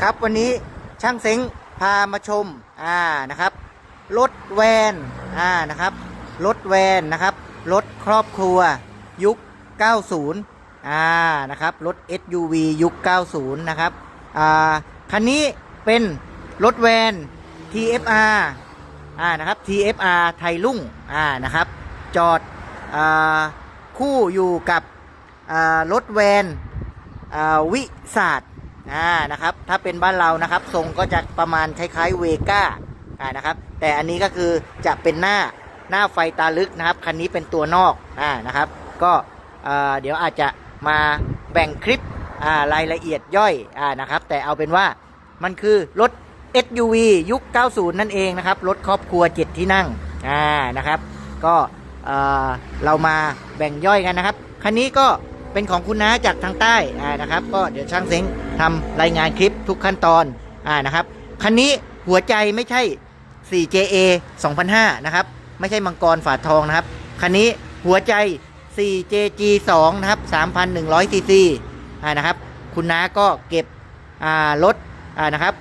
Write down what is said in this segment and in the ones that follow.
ครับวันนี้ช่างเซ็งพามาชมอ่านะครับรถแวนอ่านะครับรถแวนนะครับรถครอบครัวยุค 90อ่านะครับรถ SUV ยุค 90 นะครับอ่าคันนี้เป็นรถแวน TFR อ่านะครับ TFR ไทยลุ่งอ่านะครับจอดอ่าคู่อยู่กับอ่ารถแวนอ่าวิศาสตร์ อ่านะครับ ถ้าเป็นบ้านเรานะครับ ทรงก็จะประมาณคล้ายๆเวก้าอ่านะครับ แต่อันนี้ก็คือจะเป็นหน้าหน้าไฟตาลึกนะครับ คันนี้เป็นตัวนอกอ่านะครับ ก็เดี๋ยวอาจจะมาแบ่งคลิปอ่ารายละเอียดย่อยอ่านะครับ แต่เอาเป็นว่ามันคือรถ SUV ยุค 90 นั่นเองนะครับ รถครอบครัว 7 ที่นั่งอ่านะครับ ก็เรามาแบ่งย่อยกันนะครับ คันนี้ก็ เป็นของคุณน้าจากทางใต้อ่านะครับ ก็เดี๋ยวช่างเซ้งทำรายงานคลิปทุกขั้นตอนอ่านะครับคันนี้หัวใจไม่ใช่ 4JA 2005 นะครับ ไม่ใช่มังกรฝาทองนะครับ คันนี้หัวใจ 4JG 2 นะครับ 3,100 ซีซีอ่านะครับ คุณน้าก็เก็บอ่ารถอ่านะครับ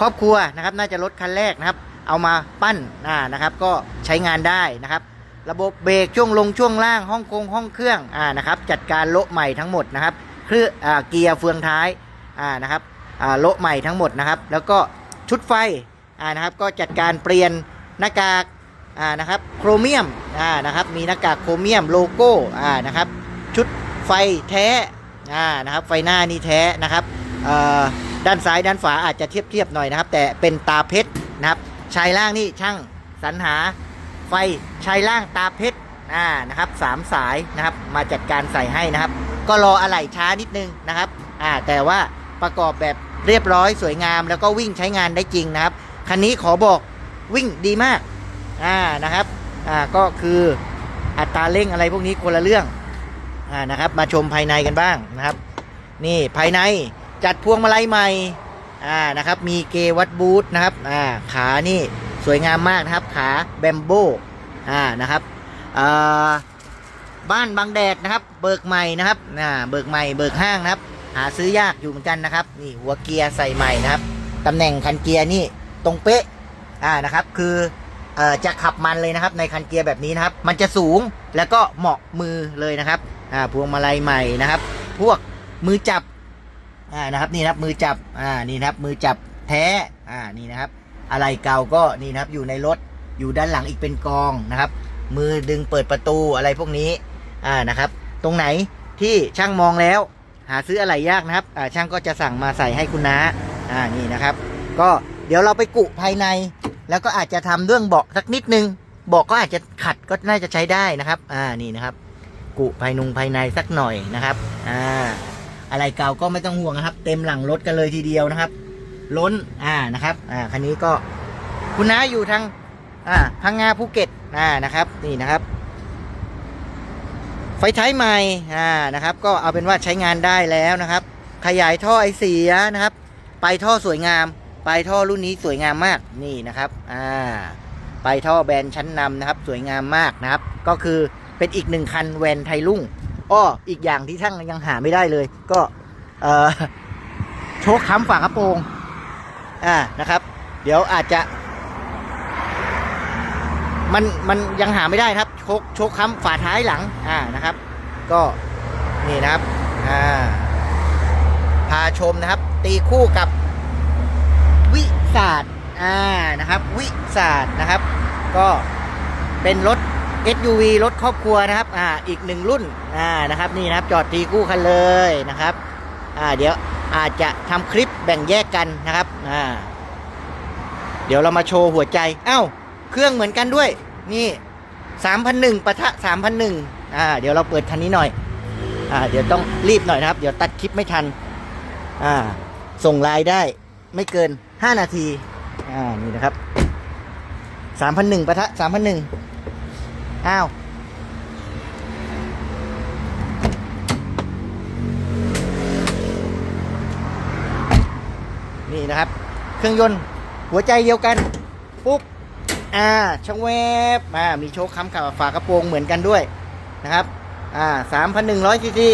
ครอบครัวนะครับ น่าจะรถคันแรกนะครับ เอามาปั้นอ่านะครับ ก็ใช้งานได้นะครับ ระบบเบรกช่วงลงช่วงล่างห้องคงห้องเครื่องอ่านะครับจัดการโละใหม่ทั้งหมดนะครับเครื่องเกียร์เฟืองท้ายอ่านะครับโละใหม่ทั้งหมดนะครับ แล้วก็ชุดไฟอ่านะครับก็จัดการเปลี่ยนหน้ากากอ่านะครับโครเมียมอ่านะครับมีหน้ากากโครเมียมโลโก้อ่านะครับชุดไฟแท้อ่านะครับไฟหน้านี่แท้นะครับด้านซ้ายด้านฝาอาจจะเทียบเทียบหน่อยนะครับ แต่เป็นตาเพชรนะครับชายล่างนี่ช่างสรรหา ไฟชายล่างตาเพชรอ่านะครับสามสายนะครับมาจัดการใส่ให้นะครับ ก็รออะไหล่ช้านิดนึงนะครับอ่าแต่ว่าประกอบแบบเรียบร้อยสวยงาม แล้วก็วิ่งใช้งานได้จริงนะครับคันนี้ขอบอกวิ่งดีมากอ่านะครับอ่าก็คืออัตราเร่งอะไรพวกนี้คนละเรื่องอ่านะครับมาชมภายในกันบ้างนะครับ นี่ภายในจัดพวงมาลัยใหม่อ่านะครับมีเกวัดบูทนะครับอ่าขานี่สวยงามมากนะครับ ขาแบมโบ อ่านะครับอ่าบ้านบางแดดนะครับ เบิกใหม่นะครับอ่าเบิกใหม่เบิกห้างนะครับ หาซื้อยากอยู่เหมือนกันนะครับนี่หัวเกียร์ใส่ใหม่นะครับตำแหน่งคันเกียร์นี่ตรงเป๊ะอ่านะครับ คือเอ่อจะขับมันเลยนะครับ ในคันเกียร์แบบนี้นะครับ มันจะสูงแล้วก็เหมาะมือเลยนะครับอ่าพวงมาลัยใหม่นะครับ พวกมือจับอ่านะครับนี่นะครับมือจับอ่านี่นะครับมือจับแท้อ่านี่นะครับ อะไรเก่าก็นี่นะครับอยู่ในรถ อยู่ด้านหลังอีกเป็นกองนะครับ มือดึงเปิดประตูอะไรพวกนี้อ่านะครับ ตรงไหนที่ช่างมองแล้ว หาซื้ออะไรยากนะครับอ่าช่างก็จะสั่งมาใส่ให้คุณน้าอ่านี่นะครับ ก็เดี๋ยวเราไปกุภายใน แล้วก็อาจจะทำเรื่องเบาะสักนิดนึงเบาะก็อาจจะขัดก็น่าจะใช้ได้นะครับอ่านี่นะครับ กุภายนุงภายในสักหน่อยนะครับอ่าอะไรเก่าก็ไม่ต้องห่วงนะครับ เต็มหลังรถกันเลยทีเดียวนะครับ ล้นอ่านะครับอ่าคันนี้ก็คุณน้าอยู่ทาง อ่าพังงาภูเก็ตอ่านะครับนี่นะครับ ไฟท้ายใหม่อ่านะครับ ก็เอาเป็นว่าใช้งานได้แล้วนะครับ ขยายท่อไอเสียนะครับ ไปท่อสวยงาม ไปท่อรุ่นนี้สวยงามมากนี่นะครับอ่าไปท่อแบรนด์ชั้นนำนะครับ สวยงามมากนะครับ ก็คือเป็นอีกหนึ่งคันแวนไทยรุ่งอ้ออีกอย่างที่ช่างยังหาไม่ได้เลย ก็เอ่อโชคค้ำฝากระโปรงอ่านะครับ เดี๋ยวอาจจะ มันมันยังหาไม่ได้ครับโชคโชคค้ำฝาท้ายหลังอ่านะครับ ก็นี่นะครับอ่าพาชมนะครับ ตีคู่กับวิศาสตร์อ่านะครับ วิศาสตร์นะครับ ก็เป็นรถ SUV รถครอบครัวนะครับ อ่า อีกหนึ่งรุ่น อ่า นะครับ นี่นะครับ จอดตีคู่กันเลยนะครับ อ่า เดี๋ยวอาจจะทำคลิปแบ่งแยกกันนะครับ อ่า เดี๋ยวเรามาโชว์หัวใจ เอ้า เครื่องเหมือนกันด้วย นี่สามพันหนึ่งปะทะสามพันหนึ่งอ่า เดี๋ยวเราเปิดคันนี้หน่อย อ่า เดี๋ยวต้องรีบหน่อยนะครับ เดี๋ยวตัดคลิปไม่ทัน อ่า ส่งไลน์ได้ไม่เกินห้านาที อ่า นี่นะครับสามพันหนึ่งปะทะสามพันหนึ่งอ้าว นี่นะครับ เครื่องยนต์หัวใจเดียวกัน ปุ๊บ อ่าช่องแวบอ่ามีโชคค้ำกับฝากระโปรงเหมือนกันด้วยนะครับอ่าสามพันหนึ่งร้อยซีซี